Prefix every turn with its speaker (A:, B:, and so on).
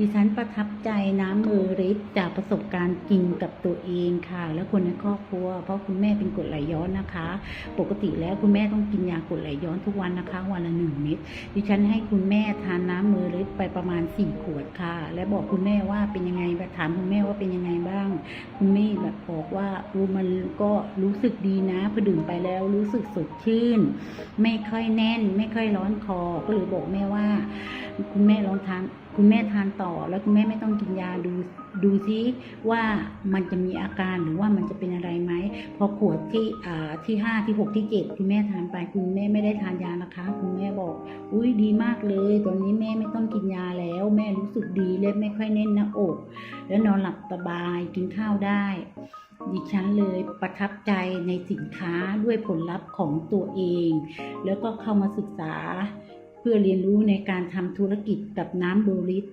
A: ดิฉันประทับใจน้ำเมอริสจากประสบการณ์จริงกับตัวเองค่ะ และคนในครอบครัว เพราะคุณแม่เป็นกรดไหลย้อนนะคะ ปกติแล้วคุณแม่ต้องกินยากรดไหลย้อนทุกวันนะคะ วันละหนึ่งเม็ดดิฉันให้คุณแม่ทานน้ำเมอริสไปประมาณสี่ขวดค่ะ และบอกคุณแม่ว่าเป็นยังไงแบบถามคุณแม่ว่าเป็นยังไงบ้าง คุณแม่แบบบอกว่าอูมันก็รู้สึกดีนะพอดื่มไปแล้วรู้สึกสดชื่น ไม่ค่อยแน่น ไม่ค่อยร้อนคอก็เลยบอกแม่ว่า คุณแม่ลองทานคุณแม่ทานต่อ แล้วคุณแม่ไม่ต้องกินยาดูดูซิว่ามันจะมีอาการหรือว่ามันจะเป็นอะไรไหมพอขวดที่อ่าที่ห้าที่หกที่เจ็ดคุณแม่ทานไปคุณแม่ไม่ได้ทานยานะคะ คุณแม่บอก อุ้ยดีมากเลย ตอนนี้แม่ไม่ต้องกินยาแล้ว แม่รู้สึกดีและไม่ค่อยแน่นหน้าอก แล้วนอนหลับสบายกินข้าวได้ดิฉันเลยประทับใจในสินค้าด้วยผลลัพธ์ของตัวเอง แล้วก็เข้ามาศึกษา พื่อเรียนรู้ในการทำธุรกิจกับน้ำโบริส